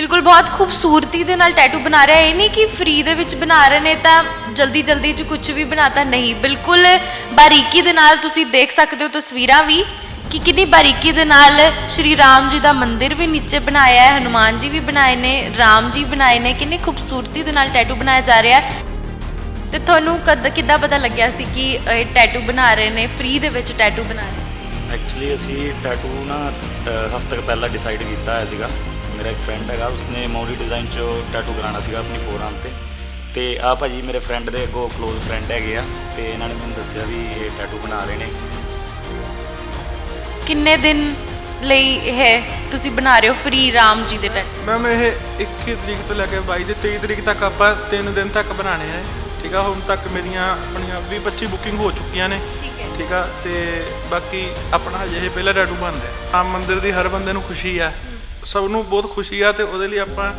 ਬਿਲਕੁਲ ਬਹੁਤ ਖੂਬਸੂਰਤੀ ਦੇ ਨਾਲ ਟੈਟੂ ਬਣਾ ਰਿਹਾ ਇਹ ਨਹੀਂ ਕਿ ਫ੍ਰੀ ਦੇ ਵਿੱਚ ਬਣਾ ਰਹੇ ਨੇ ਤਾਂ ਜਲਦੀ ਜਲਦੀ ਚ ਕੁਝ ਵੀ ਬਣਾਤਾ ਨਹੀਂ। ਬਿਲਕੁਲ ਬਾਰੀਕੀ ਦੇ ਨਾਲ ਤੁਸੀਂ ਦੇਖ ਸਕਦੇ ਹੋ ਤਸਵੀਰਾਂ ਵੀ ਕਿ ਕਿੰਨੀ ਬਾਰੀਕੀ ਦੇ ਨਾਲ ਸ਼੍ਰੀ ਰਾਮ ਜੀ ਦਾ ਮੰਦਿਰ ਵੀ ਨੀਚੇ ਬਣਾਇਆ ਹੈ, ਹਨੂਮਾਨ ਜੀ ਵੀ ਬਣਾਏ ਨੇ, ਰਾਮ ਜੀ ਬਣਾਏ ਨੇ। ਕਿੰਨੀ ਖੂਬਸੂਰਤੀ ਦੇ ਨਾਲ ਟੈਟੂ ਬਣਾਇਆ ਜਾ ਰਿਹਾ ਹੈ। ਤੇ ਤੁਹਾਨੂੰ ਕਦ, ਕਿੱਦਾਂ ਪਤਾ ਲੱਗਿਆ ਸੀ ਕਿ ਇਹ ਟੈਟੂ ਬਣਾ ਰਹੇ ਨੇ ਫ੍ਰੀ ਦੇ ਵਿੱਚ ਟੈਟੂ ਬਣਾ ਰਹੇ ਐਕਚੁਅਲੀ ਅਸੀਂ ਟੈਟੂ ਨਾ ਹਫ਼ਤੇ ਪਹਿਲਾਂ ਡਿਸਾਈਡ ਕੀਤਾ ਹੋਇਆ ਸੀਗਾ। ਮੇਰਾ ਇੱਕ ਫਰੈਂਡ ਹੈਗਾ ਉਸਨੇ ਮੌਰੀ ਡਿਜ਼ਾਈਨ 'ਚ ਟੈਟੂ ਕਰਾਉਣਾ ਸੀਗਾ ਆਪਣੀ ਫੋਰਆਰਮ ਤੇ। ਤੇ ਆ ਭਾਜੀ ਮੇਰੇ ਫਰੈਂਡ ਦੇ ਅੱਗੋਂ ক্লোਜ਼ ਫਰੈਂਡ ਹੈਗੇ ਆ ਤੇ ਇਹਨਾਂ ਨੇ ਮੈਨੂੰ ਦੱਸਿਆ ਵੀ ਇਹ ਟੈਟੂ ਬਣਾ ਰਹੇ ਨੇ। ਕਿੰਨੇ ਦਿਨ ਲਈ ਇਹ ਤੁਸੀਂ ਬਣਾ ਰਹੇ ਹੋ ਫ੍ਰੀ ਰਾਮ ਜੀ ਦੇ ਟੈਟੂ ਮੈਮ ਇਹ 21 ਤਰੀਕ ਤੋਂ ਲੈ ਕੇ 22 ਦੇ 23 ਤਰੀਕ ਤੱਕ ਆਪਾਂ 3 ਦਿਨ ਤੱਕ ਬਣਾਣੇ ਹੈ ਠੀਕ ਆ ਹੁਣ ਤੱਕ ਮੇਰੀਆਂ ਆਪਣੀਆਂ 20 25 ਬੁਕਿੰਗ ਹੋ ਚੁੱਕੀਆਂ ਨੇ। ਠੀਕ ਹੈ। ਠੀਕ ਆ ਤੇ ਬਾਕੀ ਆਪਣਾ ਹਜੇ ਇਹ ਪਹਿਲਾ ਟੈਟੂ ਬਣ ਰਿਹਾ ਰਾਮ ਮੰਦਿਰ ਦੀ ਹਰ ਬੰਦੇ ਨੂੰ ਖੁਸ਼ੀ ਆ। ਸਭ ਨੂੰ ਬਹੁਤ ਖੁਸ਼ੀ ਆ ਤੇ ਉਹਦੇ ਲਈ ਆਪਾਂ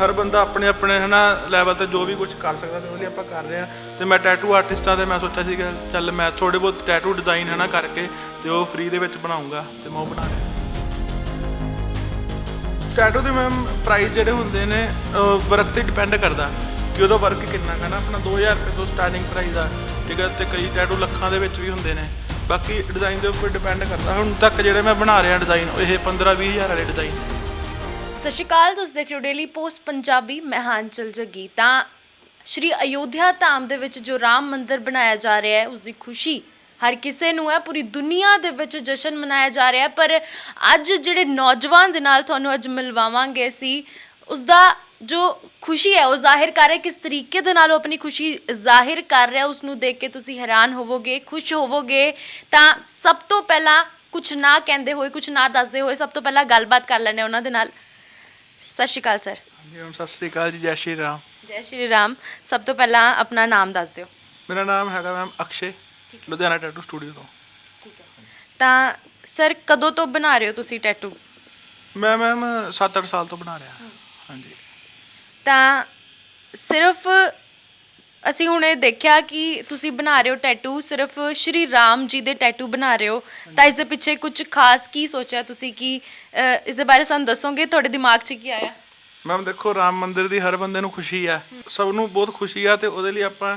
ਹਰ ਬੰਦਾ ਆਪਣੇ ਆਪਣੇ, ਹਨਾ ਲੈਵਲ ਤੇ ਜੋ ਵੀ ਕੁਝ ਕਰ ਸਕਦਾ ਤੇ ਉਹਦੇ ਲਈ ਆਪਾਂ ਕਰ ਰਹੇ ਆ। ਤੇ ਮੈਂ ਟੈਟੂ ਆਰਟਿਸਟਾਂ ਤੇ ਮੈਂ ਸੋਚਿਆ ਸੀ ਕਿ ਚੱਲ ਮੈਂ ਥੋੜੇ ਬਹੁਤ ਟੈਟੂ ਡਿਜ਼ਾਈਨ ਹਨਾ, ਕਰਕੇ ਤੇ ਉਹ ਫ੍ਰੀ ਦੇ ਵਿੱਚ ਬਣਾਉਂਗਾ ਤੇ ਮੈਂ ਉਹ ਬਣਾ ਰਿਹਾ ਟੈਟੂ ਦੇ ਮੈਮ ਪ੍ਰਾਈਸ ਜਿਹੜੇ ਹੁੰਦੇ ਨੇ ਵਰਕ ਤੇ ਡਿਪੈਂਡ ਕਰਦਾ ਕਿ ਉਹਦਾ ਵਰਕ ਕਿੰਨਾ ਕਾ ਨਾ ਆਪਣਾ 2000 ਰੁਪਏ ਤੋਂ ਸਟਾਰਟਿੰਗ ਪ੍ਰਾਈਸ ਆ, ਠੀਕ ਹੈ ਤੇ ਕਈ ਟੈਟੂ ਲੱਖਾਂ ਦੇ ਵਿੱਚ ਵੀ ਹੁੰਦੇ ਨੇ। ਬਾਕੀ ਡਿਜ਼ਾਈਨ ਦੇ ਉੱਪਰ ਡਿਪੈਂਡ ਕਰਦਾ। ਹੁਣ ਤੱਕ ਜਿਹੜੇ ਮੈਂ ਬਣਾ ਰਿਹਾ ਡਿਜ਼ਾਈਨ ਇਹ 15 20000 ਵਾਲੇ ਡਿਜ਼ਾਈਨ ਸਤਿ ਸ਼੍ਰੀ ਅਕਾਲ, ਤੁਸੀਂ ਦੇਖ ਰਹੇ ਹੋ ਡੇਲੀ ਪੋਸਟ ਪੰਜਾਬੀ, ਮੈਂ ਹਾਂਚਲ ਜੱਗੀ। ਤਾਂ ਸ਼੍ਰੀ ਅਯੋਧਿਆ ਧਾਮ ਦੇ ਵਿੱਚ ਜੋ ਰਾਮ ਮੰਦਿਰ ਬਣਾਇਆ ਜਾ ਰਿਹਾ ਹੈ ਉਸ ਦੀ ਖੁਸ਼ੀ ਹਰ ਕਿਸੇ ਨੂੰ ਹੈ, ਪੂਰੀ ਦੁਨੀਆ ਦੇ ਵਿੱਚ ਜਸ਼ਨ ਮਨਾਇਆ ਜਾ ਰਿਹਾ ਹੈ, ਪਰ ਅੱਜ ਜਿਹੜੇ ਨੌਜਵਾਨ ਦੇ ਨਾਲ ਤੁਹਾਨੂੰ ਅੱਜ ਮਿਲਵਾਵਾਂਗੇ ਸੀ ਉਸ ਦਾ ਜੋ ਖੁਸ਼ੀ ਹੈ, ਉਹ ਜ਼ਾਹਿਰ ਕਰ ਰਿਹਾ ਕਿਸ ਤਰੀਕੇ ਦੇ ਨਾਲ ਉਹ ਆਪਣੀ ਖੁਸ਼ੀ ਜ਼ਾਹਿਰ ਕਰ ਰਿਹਾ ਉਸ ਨੂੰ ਦੇਖ ਕੇ ਤੁਸੀਂ ਹੈਰਾਨ ਹੋਵੋਗੇ, ਖੁਸ਼ ਹੋਵੋਗੇ। ਤਾਂ ਸਭ ਤੋਂ ਪਹਿਲਾਂ ਕੁਝ ਨਾ ਕਹਿੰਦੇ ਹੋਏ ਕੁਝ ਨਾ ਦੱਸਦੇ ਹੋਏ ਸਭ ਤੋਂ ਪਹਿਲਾਂ ਗੱਲਬਾਤ ਕਰ ਲੈਣੇ ਉਹਨਾਂ ਦੇ ਨਾਲ। ਸਤਿ ਸ਼੍ਰੀ ਅਕਾਲ ਸਰ। ਹਾਂਜੀ ਮੈਮ ਸਤਿ ਸ੍ਰੀ ਅਕਾਲ ਜੀ ਜੈ ਸ਼੍ਰੀ ਰਾਮ। ਜੈ ਸ਼੍ਰੀ ਰਾਮ। ਸਭ ਤੋਂ ਪਹਿਲਾਂ ਆਪਣਾ ਨਾਮ ਦੱਸ ਦਿਓ। ਮੇਰਾ ਨਾਮ ਹੈਗਾ ma'am Akshay Ludhiana tattoo studio ਤੋਂ। ਤਾਂ ਸਰ ਕਦੋਂ ਤੋਂ ਬਣਾ ਰਹੇ ਹੋ ਤੁਸੀਂ ਟੈਟੂ? ਮੈਂ ਮੈਮ 7-8 ਸਾਲ ਤੋਂ ਬਣਾ ਰਿਹਾ। ਹਾਂਜੀ। ਤਾਂ ਸਿਰਫ ਅਸੀਂ ਹੁਣ ਇਹ ਦੇਖਿਆ ਕਿ ਤੁਸੀਂ ਬਣਾ ਰਹੇ ਹੋ ਟੈਟੂ ਸਿਰਫ ਸ਼੍ਰੀ ਰਾਮ ਜੀ ਦੇ ਟੈਟੂ ਬਣਾ ਰਹੇ ਹੋ। ਤਾਂ ਇਸ ਦੇ ਪਿੱਛੇ ਕੁਝ ਖਾਸ ਕੀ ਸੋਚਿਆ ਤੁਸੀਂ ਕਿ ਅ, ਇਸ ਦੇ ਬਾਰੇ ਸਾਨੂੰ ਦੱਸੋਗੇ? ਤੁਹਾਡੇ ਦਿਮਾਗ 'ਚ ਕੀ ਆਇਆ? ਮੈਮ ਦੇਖੋ ਰਾਮ ਮੰਦਿਰ ਦੀ ਹਰ ਬੰਦੇ ਨੂੰ ਖੁਸ਼ੀ ਆ। ਸਭ ਨੂੰ ਬਹੁਤ ਖੁਸ਼ੀ ਆ ਤੇ ਉਹਦੇ ਲਈ ਆਪਾਂ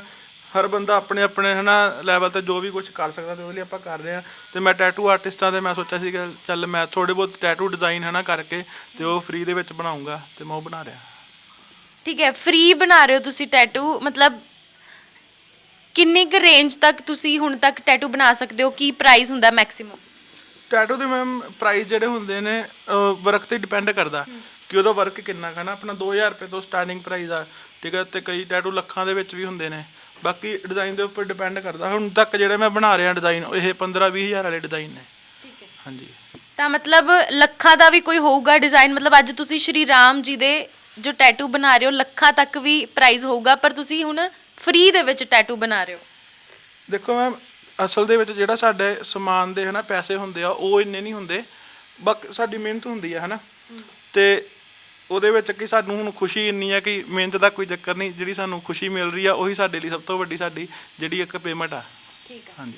ਹਰ ਬੰਦਾ ਆਪਣੇ ਆਪਣੇ ਹਨਾ ਲੈਵਲ ਤੇ ਜੋ ਵੀ ਕੁਝ ਕਰ ਸਕਦਾ ਤੇ ਉਹਦੇ ਲਈ ਆਪਾਂ ਕਰ ਰਹੇ ਆ। ਤੇ ਮੈਂ ਟੈਟੂ ਆਰਟਿਸਟਾਂ ਤੇ ਮੈਂ ਸੋਚਿਆ ਸੀ ਕਿ ਚੱਲ ਮੈਂ ਥੋੜੇ ਬਹੁਤ ਟੈਟੂ ਡਿਜ਼ਾਈਨ ਹਨਾ ਕਰਕੇ ਤੇ ਉਹ ਫ੍ਰੀ ਦੇ ਵਿੱਚ ਬਣਾਉਂਗਾ ਤੇ ਮੈਂ ਉਹ ਬਣਾ ਰਿਹਾ। ਠੀਕ ਹੈ ਫ੍ਰੀ ਬਣਾ ਰਹੇ ਹੋ ਤੁਸੀਂ ਟੈਟੂ ਮਤਲਬ ਕਿੰਨੀ ਕੁ ਰੇਂਜ ਤੱਕ ਤੁਸੀਂ ਹੁਣ ਤੱਕ ਟੈਟੂ ਬਣਾ ਸਕਦੇ ਹੋ? ਕੀ ਪ੍ਰਾਈਸ ਹੁੰਦਾ ਮੈਕਸਿਮਮ ਟੈਟੂ ਦੇ ਮੈਮ ਪ੍ਰਾਈਸ ਜਿਹੜੇ ਹੁੰਦੇ ਨੇ ਵਰਕ ਤੇ ਡਿਪੈਂਡ ਕਰਦਾ। ਕਿ ਉਹਦਾ ਵਰਕ ਕਿੰਨਾ ਨਾ ਆਪਣਾ 2000 ਰੁਪਏ ਤੋਂ ਸਟਾਰਟਿੰਗ ਪ੍ਰਾਈਸ ਆ ਠੀਕ ਹੈ? ਤੇ ਕਈ ਟੈਟੂ ਲੱਖਾਂ ਦੇ ਵਿੱਚ ਵੀ ਹੁੰਦੇ ਨੇ। ਬਾਕੀ ਡਿਜ਼ਾਈਨ ਦੇ ਉੱਪਰ ਡਿਪੈਂਡ ਕਰਦਾ। ਹੁਣ ਤੱਕ ਜਿਹੜੇ ਮੈਂ ਬਣਾ ਰਿਹਾ ਡਿਜ਼ਾਈਨ ਇਹ 15 20000 ਵਾਲੇ ਡਿਜ਼ਾਈਨ ਨੇ। ਠੀਕ ਹੈ। ਹਾਂਜੀ। ਤਾਂ ਮਤਲਬ ਲੱਖਾਂ ਦਾ ਵੀ ਕੋਈ ਹੋਊਗਾ ਡਿਜ਼ਾਈਨ ਮਤਲਬ ਅੱਜ ਤੁਸੀਂ ਸ਼੍ਰੀ ਰਾਮ ਜੀ ਦੇ ਜੋ ਟੈਟੂ ਬਣਾ ਰਹੇ ਹੋ ਲੱਖਾਂ ਤੱਕ ਵੀ ਪ੍ਰਾਈਸ ਹੋਊਗਾ ਪਰ ਤੁਸੀਂ ਹੁਣ ਫ੍ਰੀ ਦੇ ਵਿੱਚ ਟੈਟੂ ਬਣਾ ਰਹੇ ਹੋ? ਦੇਖੋ ਮੈਮ ਅਸਲ ਦੇ ਵਿੱਚ ਜਿਹੜਾ ਸਾਡੇ ਸਮਾਨ ਦੇ ਹਨਾ ਪੈਸੇ ਹੁੰਦੇ ਆ ਉਹ ਇੰਨੇ ਨਹੀਂ ਹੁੰਦੇ ਬਕ ਸਾਡੀ ਮਿਹਨਤ ਹੁੰਦੀ ਆ ਹਨਾ। ਤੇ ਉਹਦੇ ਵਿੱਚ ਕਿ ਸਾਨੂੰ ਹੁਣ ਖੁਸ਼ੀ ਇੰਨੀ ਆ ਕਿ ਮਿਹਨਤ ਦਾ ਕੋਈ ਚੱਕਰ ਨਹੀਂ ਜਿਹੜੀ ਸਾਨੂੰ ਖੁਸ਼ੀ ਮਿਲ ਰਹੀ ਆ ਉਹੀ ਸਾਡੇ ਲਈ ਸਭ ਤੋਂ ਵੱਡੀ ਸਾਡੀ ਜਿਹੜੀ ਇੱਕ ਪੇਮੈਂਟ ਆ। ਠੀਕ ਹੈ ਹਾਂਜੀ।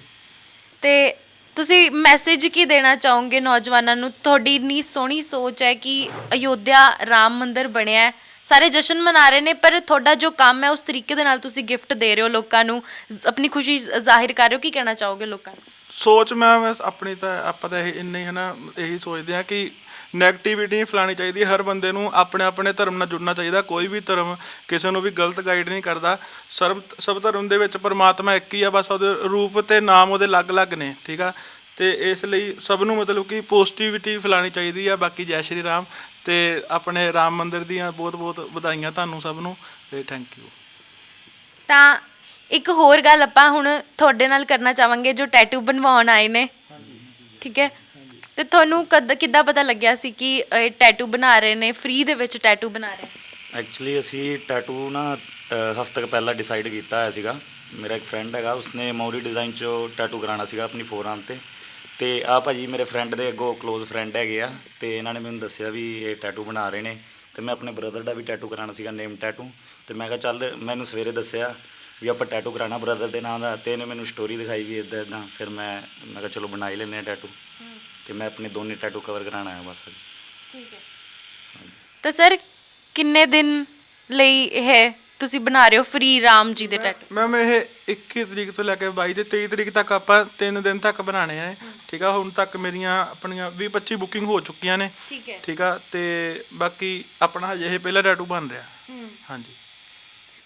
ਤੇ ਤੁਸੀਂ ਮੈਸੇਜ ਕੀ ਦੇਣਾ ਚਾਹੋਗੇ ਨੌਜਵਾਨਾਂ ਨੂੰ? ਤੁਹਾਡੀ ਇੰਨੀ ਸੋਹਣੀ ਸੋਚ ਹੈ ਕਿ ਅਯੋਧਿਆ ਰਾਮ ਮੰਦਿਰ ਬਣਿਆ ਹੈ ਸਾਰੇ ਜਸ਼ਨ ਮਨਾ ਰਹੇ ਨੇ, ਪਰ ਤੁਹਾਡਾ ਜੋ ਕੰਮ ਹੈ, ਉਸ ਤਰੀਕੇ ਦੇ ਨਾਲ ਤੁਸੀਂ ਗਿਫਟ ਦੇ ਰਹੇ ਹੋ ਲੋਕਾਂ ਨੂੰ। ਜ਼- ਆਪਣੀ ਖੁਸ਼ੀ ਜ਼- ਜ਼ਾਹਿਰ ਕਰ ਰਹੇ ਹੋ, ਕੀ ਕਹਿਣਾ ਚਾਹੋਗੇ ਲੋਕਾਂ ਨੂੰ? ਸੋਚ ਮੈਂ ਬਸ ਆਪਣੀ ਤਾਂ, ਆਪਾਂ ਤਾਂ ਇਹ ਇੰਨੇ ਹਨਾ, ਇਹੀ ਸੋਚਦੇ ਆ ਕਿ 네ਗੇਟਿਵਿਟੀ ਨਹੀਂ ਫੈਲਾਉਣੀ ਚਾਹੀਦੀ ਹਰ ਬੰਦੇ ਨੂੰ ਆਪਣੇ ਆਪਣੇ ਧਰਮ ਨਾਲ ਜੁੜਨਾ ਚਾਹੀਦਾ, ਕੋਈ ਵੀ ਧਰਮ ਕਿਸੇ ਨੂੰ ਵੀ ਗਲਤ ਗਾਈਡ ਨਹੀਂ ਕਰਦਾ। ਸਰਬ, ਸਭ ਧਰਮ ਦੇ ਵਿੱਚ ਪਰਮਾਤਮਾ ਇੱਕ ਹੀ ਆ, ਬਸ ਉਹਦੇ ਰੂਪ ਤੇ ਨਾਮ ਉਹਦੇ ਅਲੱਗ-ਅਲੱਗ ਨੇ, ਠੀਕ ਆ? ਤੇ ਇਸ ਲਈ ਸਭ ਨੂੰ ਮਤਲਬ ਕਿ ਪੋਜ਼ਿਟਿਵਿਟੀ ਫੈਲਾਉਣੀ ਚਾਹੀਦੀ ਆ ਬਾਕੀ ਜੈ ਸ਼੍ਰੀ ਰਾਮ ਤੇ ਆਪਣੇ ਰਾਮ ਮੰਦਿਰ ਦੀਆਂ ਬਹੁਤ-ਬਹੁਤ ਵਧਾਈਆਂ ਤੁਹਾਨੂੰ ਸਭ ਨੂੰ ਤੇ ਥੈਂਕ ਯੂ ਤਾਂ ਇੱਕ ਹੋਰ ਗੱਲ ਆਪਾਂ ਹੁਣ ਤੁਹਾਡੇ ਨਾਲ ਕਰਨਾ ਚਾਹਾਂਗੇ ਜੋ ਟੈਟੂ ਬਣਵਾਉਣ ਆਏ ਨੇ। ਠੀਕ ਹੈ? ਤੇ ਤੁਹਾਨੂੰ ਕਦ ਕਿੱਦਾਂ ਪਤਾ ਲੱਗਿਆ ਸੀ ਕਿ ਇਹ ਟੈਟੂ ਬਣਾ ਰਹੇ ਨੇ ਫ੍ਰੀ ਦੇ ਵਿੱਚ ਟੈਟੂ ਬਣਾ ਰਹੇ? ਐਕਚੁਅਲੀ ਅਸੀਂ ਟੈਟੂ ਨਾ ਹਫ਼ਤੇ ਕੁ ਪਹਿਲਾਂ ਡਿਸਾਈਡ ਕੀਤਾ ਹੋਇਆ ਸੀਗਾ। ਮੇਰਾ ਇੱਕ ਫਰੈਂਡ ਹੈਗਾ ਉਸਨੇ ਮੌਰੀ ਡਿਜ਼ਾਈਨ 'ਚ ਟੈਟੂ ਕਰਾਉਣਾ ਸੀਗਾ ਆਪਣੀ ਫੋਰਆਰਮ ਤੇ। ਤੇ ਆ ਭਾਜੀ ਮੇਰੇ ਫਰੈਂਡ ਦੇ ਅੱਗੋਂ ক্লোਜ਼ ਫਰੈਂਡ ਹੈਗੇ ਆ, ਤੇ ਇਹਨਾਂ ਨੇ ਮੈਨੂੰ ਦੱਸਿਆ ਵੀ ਇਹ ਟੈਟੂ ਬਣਾ ਰਹੇ ਨੇ, ਤੇ ਮੈਂ ਆਪਣੇ ਬ੍ਰਦਰ ਦਾ ਵੀ ਟੈਟੂ ਕਰਾਉਣਾ ਸੀਗਾ ਨੇਮ ਟੈਟੂ ਤੇ ਮੈਂ ਕਿਹਾ ਚੱਲ ਮੈਨੂੰ ਸਵੇਰੇ ਦੱਸਿਆ ਵੀ ਆਪਾਂ ਟੈਟੂ ਕਰਾਉਣਾ ਬ੍ਰਦਰ ਦੇ ਨਾਂ ਦਾ, ਤੇ ਇਹਨੇ ਮੈਨੂੰ ਸਟੋਰੀ ਦਿਖਾਈ ਵੀ ਇਦਾਂ ਇਦਾਂ ਫਿਰ ਮੈਂ ਮੈਂ ਕਿਹਾ ਚਲੋ ਬਣਾ ਹੀ ਲੈਂਦੇ ਆ ਟੈਟੂ ਤੇ ਮੈਂ ਆਪਣੇ ਦੋਨੇ ਟੈਟੂ ਕਵਰ ਕਰਾਉਣਾ ਹੈ ਬਸ ਠੀਕ ਹੈ। ਤਾਂ ਸਰ ਕਿੰਨੇ ਦਿਨ ਲਈ ਇਹ ਤੁਸੀਂ ਬਣਾ ਰਹੇ ਹੋ ਫ੍ਰੀ ਰਾਮ ਜੀ ਦੇ ਟੈਟੂ ਮੈਮ ਇਹ 21 ਤਰੀਕ ਤੋਂ ਲੈ ਕੇ 22 ਤੇ 23 ਤਰੀਕ ਤੱਕ ਆਪਾਂ 3 ਦਿਨ ਤੱਕ ਬਣਾਣੇ ਆ ਇਹ। ਠੀਕ ਆ? ਹੁਣ ਤੱਕ ਮੇਰੀਆਂ ਆਪਣੀਆਂ 20 25 ਬੁਕਿੰਗ ਹੋ ਚੁੱਕੀਆਂ ਨੇ। ਠੀਕ ਹੈ। ਠੀਕ ਆ? ਤੇ ਬਾਕੀ ਆਪਣਾ ਹਜੇ ਇਹ ਪਹਿਲਾ ਟੈਟੂ ਬਣ ਰਿਹਾ। ਹਾਂਜੀ।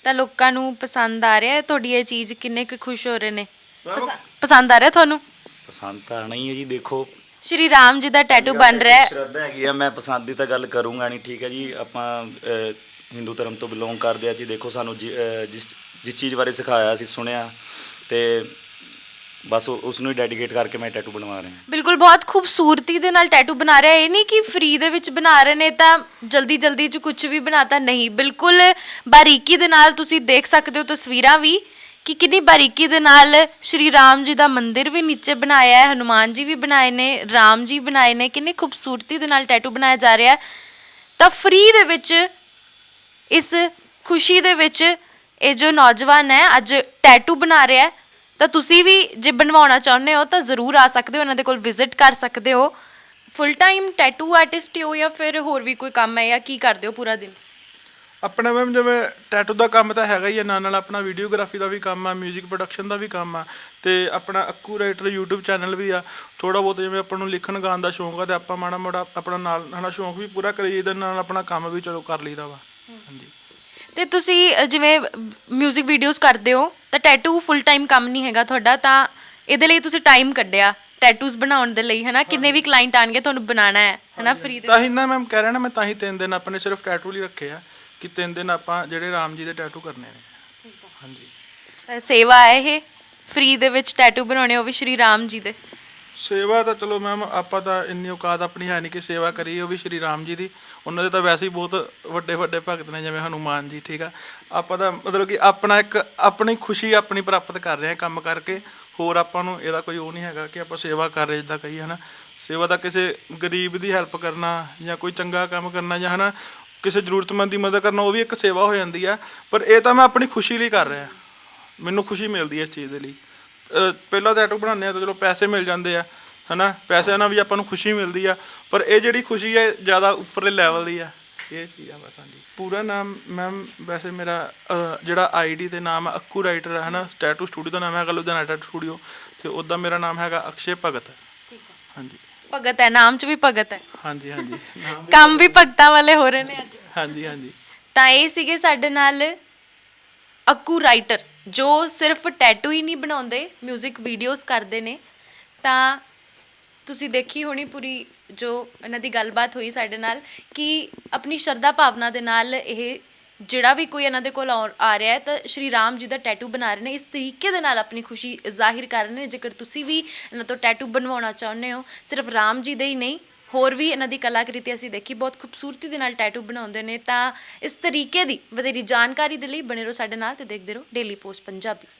ਤਾਂ ਲੋਕਾਂ ਨੂੰ ਪਸੰਦ ਆ ਰਿਹਾ ਹੈ? ਤੁਹਾਡੀ ਇਹ ਚੀਜ਼ ਕਿੰਨੇ ਕੁ ਖੁਸ਼ ਹੋ ਰਹੇ ਨੇ? ਪਸੰ- ਪਸੰਦ ਆ ਰਿਹਾ ਤੁਹਾਨੂੰ? ਪਸੰਦ ਤਾਂ ਆਣਾ ਹੀ ਹੈ ਜੀ ਦੇਖੋ। ਸ਼੍ਰੀ ਰਾਮ ਜੀ ਦਾ ਟੈਟੂ ਬਣ ਰਿਹਾ ਹੈ। ਸ਼ਰਧਾ ਹੈਗੀ ਆ ਮੈਂ ਪਸੰਦ ਦੀ ਤਾਂ ਗੱਲ ਕਰੂੰਗਾ ਨਹੀਂ ਠੀਕ ਹੈ ਜੀ। ਆਪਾਂ ਅਹ, ਹਿੰਦੂ ਧਰਮ ਤੋਂ ਬਿਲੋਂਗ ਕਰਦੇ ਆ ਜੀ। ਦੇਖੋ ਸਾਨੂੰ ਜਿ- ਅਹ, ਜਿਸ ਜਿਸ ਚੀਜ਼ ਬਾਰੇ ਸਿਖਾਇਆ ਸੀ ਸੁਣਿਆ ਤੇ ਬਸ ਉਸ ਨੂੰ ਹੀ ਡੈਡੀਕੇਟ ਕਰਕੇ ਮੈਂ ਟੈਟੂ ਬਣਵਾ ਰਿਹਾ। ਬਿਲਕੁਲ ਬਹੁਤ ਖੂਬਸੂਰਤੀ ਦੇ ਨਾਲ ਟੈਟੂ ਬਣਾ ਰਿਹਾ। ਇਹ ਨਹੀਂ ਕਿ ਫ੍ਰੀ ਦੇ ਵਿੱਚ ਬਣਾ ਰਹੇ ਨੇ ਤਾਂ ਜਲਦੀ ਜਲਦੀ ਚ ਕੁਝ ਵੀ ਬਣਾਤਾ ਨਹੀਂ। ਬਿਲਕੁਲ ਬਾਰੀਕੀ ਦੇ ਨਾਲ ਤੁਸੀਂ ਦੇਖ ਸਕਦੇ ਹੋ ਤਸਵੀਰਾਂ ਵੀ ਕਿ ਕਿੰਨੀ ਬਾਰੀਕੀ ਦੇ ਨਾਲ ਸ਼੍ਰੀ ਰਾਮ ਜੀ ਦਾ ਮੰਦਿਰ ਵੀ ਨੀਚੇ ਬਣਾਇਆ ਹੈ ਹਨੂਮਾਨ ਜੀ ਵੀ ਬਣਾਏ ਨੇ ਰਾਮ ਜੀ ਬਣਾਏ ਨੇ। ਕਿੰਨੀ ਖੂਬਸੂਰਤੀ ਦੇ ਨਾਲ ਟੈਟੂ ਬਣਾਇਆ ਜਾ ਰਿਹਾ ਹੈ। ਤਾਂ ਫ੍ਰੀ ਦੇ ਵਿੱਚ ਇਸ ਖੁਸ਼ੀ ਦੇ ਵਿੱਚ ਇਹ ਜੋ ਨੌਜਵਾਨ ਹੈ, ਅੱਜ ਟੈਟੂ ਬਣਾ ਰਿਹਾ ਹੈ, ਤਾਂ ਤੁਸੀਂ ਵੀ ਜੇ ਬਣਵਾਉਣਾ ਚਾਹੁੰਦੇ ਹੋ ਤਾਂ ਜ਼ਰੂਰ ਆ ਸਕਦੇ ਹੋ, ਇਹਨਾਂ ਦੇ ਕੋਲ ਵਿਜ਼ਿਟ ਕਰ ਸਕਦੇ ਹੋ। ਫੁੱਲ ਟਾਈਮ ਟੈਟੂ ਆਰਟਿਸਟ ਹੋ ਜਾਂ ਫਿਰ ਹੋਰ ਵੀ ਕੋਈ ਕੰਮ ਹੈ ਜਾਂ ਕੀ ਕਰਦੇ ਹੋ ਪੂਰਾ ਦਿਨ? ਆਪਣਾ ਮੈਮ, ਜਿਵੇਂ ਟੈਟੂ ਦਾ ਕੰਮ ਤਾਂ ਹੈਗਾ ਹੀ ਆ ਨਾਲ ਨਾਲ ਆਪਣਾ ਵੀਡੀਓਗ੍ਰਾਫੀ ਦਾ ਵੀ ਕੰਮ ਆ 뮤직 ਪ੍ਰੋਡਕਸ਼ਨ ਦਾ ਵੀ ਕੰਮ ਆ, ਤੇ ਆਪਣਾ ਅਕੂ ਰਾਈਟਰ YouTube ਚੈਨਲ ਵੀ ਆ। ਥੋੜਾ ਬਹੁਤ ਜਿਵੇਂ ਆਪਾਂ ਨੂੰ ਲਿਖਣ ਗਾਉਣ ਦਾ ਸ਼ੌਂਕ ਆ, ਤੇ ਆਪਾਂ ਮਾੜਾ ਮਾੜਾ ਆਪਣਾ ਨਾਲ ਨਾਲ ਸ਼ੌਂਕ ਵੀ ਪੂਰਾ ਕਰੀ ਇਹਦੇ ਨਾਲ ਆਪਣਾ ਕੰਮ ਵੀ ਚਲੋ ਕਰ ਲਈਦਾ ਵਾ। ਹਾਂਜੀ। ਤੇ ਤੁਸੀਂ ਅ, ਜਿਵੇਂ 뮤직 ਵੀਡੀਓਜ਼ ਕਰਦੇ ਹੋ ਤਾਂ ਟੈਟੂ ਫੁੱਲ ਟਾਈਮ ਕੰਮ ਨਹੀਂ ਹੈਗਾ ਤੁਹਾਡਾ ਤਾਂ ਇਹਦੇ ਲਈ ਤੁਸੀਂ ਟਾਈਮ ਕੱਢਿਆ ਟੈਟੂਜ਼ ਬਣਾਉਣ ਦੇ ਲਈ ਹਨਾ? ਕਿੰਨੇ ਵੀ ਕਲਾਇੰਟ ਆਣਗੇ ਤੁਹਾਨੂੰ ਬਣਾਉਣਾ ਹੈ ਹਨਾ? ਫ੍ਰੀ ਦੇ ਤਾਂ ਹੀ ਨਾ ਮੈਮ ਕਹਿ ਰਿਹਾ ਨਾ ਮੈਂ ਤਾਂ ਹੀ ਤਿੰਨ ਦਿਨ ਆਪਣੇ ਸਿਰਫ ਟੈਟੂ ਲਈ ਰੱਖੇ ਆ ਕਿ ਤਿੰਨ ਦਿਨ ਆਪਾਂ ਜਿਹੜੇ ਰਾਮ ਜੀ ਦੇ ਟੈਟੂ ਕਰਨੇ ਨੇ। ਹਾਂਜੀ। ਸੇਵਾ ਹੈ ਇਹ? ਫ੍ਰੀ ਦੇ ਵਿੱਚ ਟੈਟੂ ਬਣਾਉਣੇ ਉਹ ਵੀ ਸ਼੍ਰੀ ਰਾਮ ਜੀ ਦੇ? ਸੇਵਾ ਤਾਂ ਚਲੋ ਮੈਮ ਆਪਾਂ ਤਾਂ ਇੰਨੀ ਔਕਾਤ ਆਪਣੀ ਹੈ ਨਹੀਂ ਕਿ ਸੇਵਾ ਕਰੀਏ ਉਹ ਵੀ ਸ਼੍ਰੀ ਰਾਮ ਜੀ ਦੀ। ਉਹਨਾਂ ਦੇ ਤਾਂ ਵੈਸੇ ਹੀ ਬਹੁਤ ਵੱਡੇ ਵੱਡੇ ਭਗਤ ਨੇ, ਜਿਵੇਂ ਹਨੂਮਾਨ ਜੀ, ਠੀਕ ਆ। ਆਪਾਂ ਤਾਂ ਮਤਲਬ ਕਿ ਆਪਣਾ ਇੱਕ, ਆਪਣੀ ਖੁਸ਼ੀ ਆਪਣੀ ਪ੍ਰਾਪਤ ਕਰ ਰਹੇ ਹਾਂ ਕੰਮ ਕਰਕੇ। ਹੋਰ ਆਪਾਂ ਨੂੰ ਇਹਦਾ ਕੋਈ ਉਹ ਨਹੀਂ ਹੈਗਾ ਕਿ ਆਪਾਂ ਸੇਵਾ ਕਰ ਰਹੇ ਜਿੱਦਾਂ ਕਹੀਏ ਹਨਾ। ਸੇਵਾ ਤਾਂ ਕਿਸੇ ਗਰੀਬ ਦੀ ਹੈਲਪ ਕਰਨਾ ਜਾਂ ਕੋਈ ਚੰਗਾ ਕੰਮ ਕਰਨਾ ਜਾਂ, ਹਨਾ, ਕਿਸੇ ਜ਼ਰੂਰਤਮੰਦ ਦੀ ਮਦਦ ਕਰਨਾ, ਉਹ ਵੀ ਇੱਕ ਸੇਵਾ ਹੋ ਜਾਂਦੀ ਆ। ਪਰ ਇਹ ਤਾਂ ਮੈਂ ਆਪਣੀ ਖੁਸ਼ੀ ਲਈ ਕਰ ਰਿਹਾ। ਮੈਨੂੰ ਖੁਸ਼ੀ ਮਿਲਦੀ ਹੈ ਇਸ ਚੀਜ਼ ਦੇ ਲਈ। ਪਹਿਲਾਂ ਟੈਟੂ ਬਣਾਉਂਦੇ ਆ ਤਾਂ ਚਲੋ ਪੈਸੇ ਮਿਲ ਜਾਂਦੇ ਆ ਹਨਾ? ਪੈਸਿਆਂ ਨਾਲ ਵੀ ਆਪਾਂ ਨੂੰ ਖੁਸ਼ੀ ਮਿਲਦੀ ਆ ਪਰ ਇਹ ਜਿਹੜੀ ਖੁਸ਼ੀ ਹੈ ਜ਼ਿਆਦਾ ਉੱਪਰਲੇ ਲੈਵਲ ਦੀ ਆ। ਇਹ ਚੀਜ਼ ਆ ਬਸ ਹਾਂਜੀ। ਪੂਰਾ ਨਾਮ ਮੈਮ ਵੈਸੇ ਮੇਰਾ ਜਿਹੜਾ ਆਈਡੀ ਤੇ ਨਾਮ ਹੈ ਅੱਕੂ ਰਾਈਟਰ ਹੈ ਹਨਾ? ਟੈਟੂ ਸਟੂਡੀਓ ਦਾ ਨਾਮ ਹੈਗਾ ਲੁਧਿਆਣਾ ਟੈਟੂ ਸਟੂਡੀਓ ਤੇ ਉਹਦਾ ਮੇਰਾ ਨਾਮ ਹੈਗਾ ਅਕਸ਼ੇ ਭਗਤ। ਹਾਂਜੀ। ਭਗਤ ਹੈ ਨਾਮ 'ਚ ਵੀ ਭਗਤ ਹੈ। ਹਾਂਜੀ ਹਾਂਜੀ। ਕੰਮ ਵੀ ਭਗਤਾਂ ਵਾਲੇ ਹੋ ਰਹੇ ਨੇ ਅੱਜ। ਹਾਂਜੀ ਹਾਂਜੀ। ਤਾਂ ਇਹ ਸੀਗੇ ਸਾਡੇ ਨਾਲ ਅੱਕੂ ਰਾਈਟਰ ਜੋ ਸਿਰਫ ਟੈਟੂ ਹੀ ਨਹੀਂ ਬਣਾਉਂਦੇ 뮤직 ਵੀਡੀਓਜ਼ ਕਰਦੇ ਨੇ, ਤਾਂ ਤੁਸੀਂ ਦੇਖੀ ਹੋਣੀ ਪੂਰੀ ਜੋ ਇਹਨਾਂ ਦੀ ਗੱਲਬਾਤ ਹੋਈ ਸਾਡੇ ਨਾਲ, ਕਿ ਆਪਣੀ ਸ਼ਰਧਾ ਭਾਵਨਾ ਦੇ ਨਾਲ ਇਹ ਜਿਹੜਾ ਵੀ ਕੋਈ ਇਹਨਾਂ ਦੇ ਕੋਲ ਆਉ- ਆ ਰਿਹਾ ਹੈ, ਤਾਂ ਸ਼੍ਰੀ ਰਾਮ ਜੀ ਦਾ ਟੈਟੂ ਬਣਾ ਰਹੇ ਨੇ, ਇਸ ਤਰੀਕੇ ਦੇ ਨਾਲ ਆਪਣੀ ਖੁਸ਼ੀ ਜ਼ਾਹਿਰ ਕਰ ਰਹੇ ਨੇ, ਜੇਕਰ ਤੁਸੀਂ ਵੀ ਇਹਨਾਂ ਤੋਂ ਟੈਟੂ ਬਣਵਾਉਣਾ ਚਾਹੁੰਦੇ ਹੋ, ਸਿਰਫ ਰਾਮ ਜੀ ਦੇ ਹੀ ਨਹੀਂ ਹੋਰ ਵੀ ਇਹਨਾਂ ਦੀ ਕਲਾਕ੍ਰਿਤੀ ਅਸੀਂ ਦੇਖੀ, ਬਹੁਤ ਖੂਬਸੂਰਤੀ ਦੇ ਨਾਲ ਟੈਟੂ ਬਣਾਉਂਦੇ ਨੇ ਤਾਂ ਇਸ ਤਰੀਕੇ ਦੀ ਵਧੇਰੀ ਜਾਣਕਾਰੀ ਦੇ ਲਈ ਬਣੇ ਰਹੋ ਸਾਡੇ ਨਾਲ ਤੇ ਦੇਖਦੇ ਰਹੋ ਡੇਲੀ ਪੋਸਟ ਪੰਜਾਬੀ